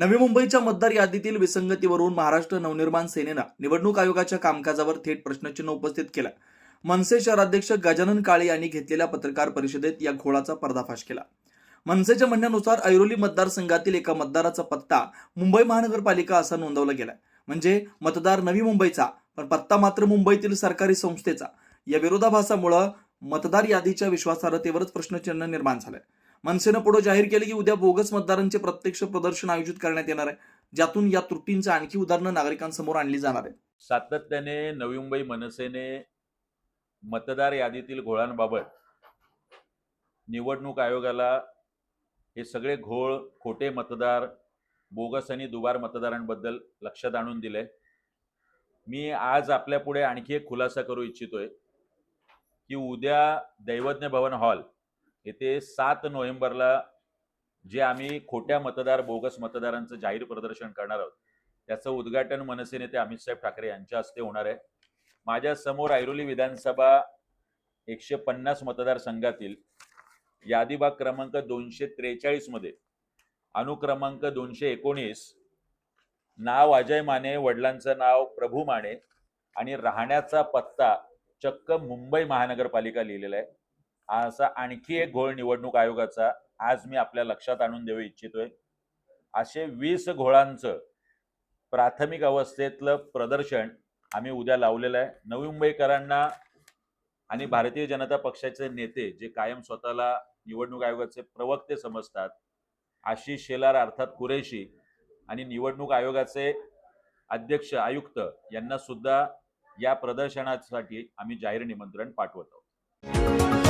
नवी मुंबईच्या मतदार यादीतील विसंगतीवरून महाराष्ट्र नवनिर्माण सेनेनं निवडणूक आयोगाच्या कामकाजावर थेट प्रश्नचिन्ह उपस्थित केलं. मनसे शहराध्यक्ष गजानन काळे यांनी घेतलेल्या पत्रकार परिषदेत या घोळाचा पर्दाफाश केला. मनसेच्या म्हणण्यानुसार ऐरोली मतदारसंघातील एका मतदाराचा पत्ता मुंबई महानगरपालिका असा नोंदवला गेलाय. म्हणजे मतदार नवी मुंबईचा पण पत्ता मात्र मुंबईतील सरकारी संस्थेचा. या विरोधाभासामुळं मतदार यादीच्या विश्वासार्हतेवरच प्रश्नचिन्ह निर्माण झालंय. मनसेनं पुढे जाहीर केले की उद्या बोगस मतदारांचे प्रत्यक्ष प्रदर्शन आयोजित करण्यात येणार आहे ज्यातून या त्रुटींचं आणखी उदाहरणं नागरिकांसमोर आणली जाणार आहेत. सातत्याने नवी मुंबई मनसेने मतदार यादीतील घोळांबाबत निवडणूक आयोगाला हे सगळे घोळ खोटे मतदार बोगस आणि दुबार मतदारांबद्दल लक्षात आणून दिले मी आज आपल्या पुढे आणखी एक खुलासा करू इच्छितोय की उद्या दैवज्ञ भवन हॉल येथे सात नोव्हेंबरला जे आम्ही खोट्या मतदार बोगस मतदारांचं जाहीर प्रदर्शन करणार आहोत त्याचं उद्घाटन मनसे नेते अमित साहेब ठाकरे यांच्या हस्ते होणार आहे. माझ्यासमोर ऐरोली विधानसभा एकशे पन्नास मतदारसंघातील यादीबाग क्रमांक दोनशे त्रेचाळीसमध्ये अनुक्रमांक दोनशे एकोणीस नाव अजय माने वडिलांचं नाव प्रभू माने आणि राहण्याचा पत्ता चक्क मुंबई महानगरपालिका लिहिलेला आहे. असा आणखी एक घोळ निवडणूक आयोगाचा आज मी आपल्या लक्षात आणून देऊ इच्छितोय. असे वीस घोळांचं प्राथमिक अवस्थेतलं प्रदर्शन आम्ही उद्या लावलेलं आहे. नवी मुंबईकरांना आणि भारतीय जनता पक्षाचे नेते जे कायम स्वतःला निवडणूक आयोगाचे प्रवक्ते समजतात आशिष शेलार अर्थात कुरेशी आणि निवडणूक आयोगाचे अध्यक्ष आयुक्त यांना सुद्धा या प्रदर्शनासाठी आम्ही जाहीर निमंत्रण पाठवत आहोत.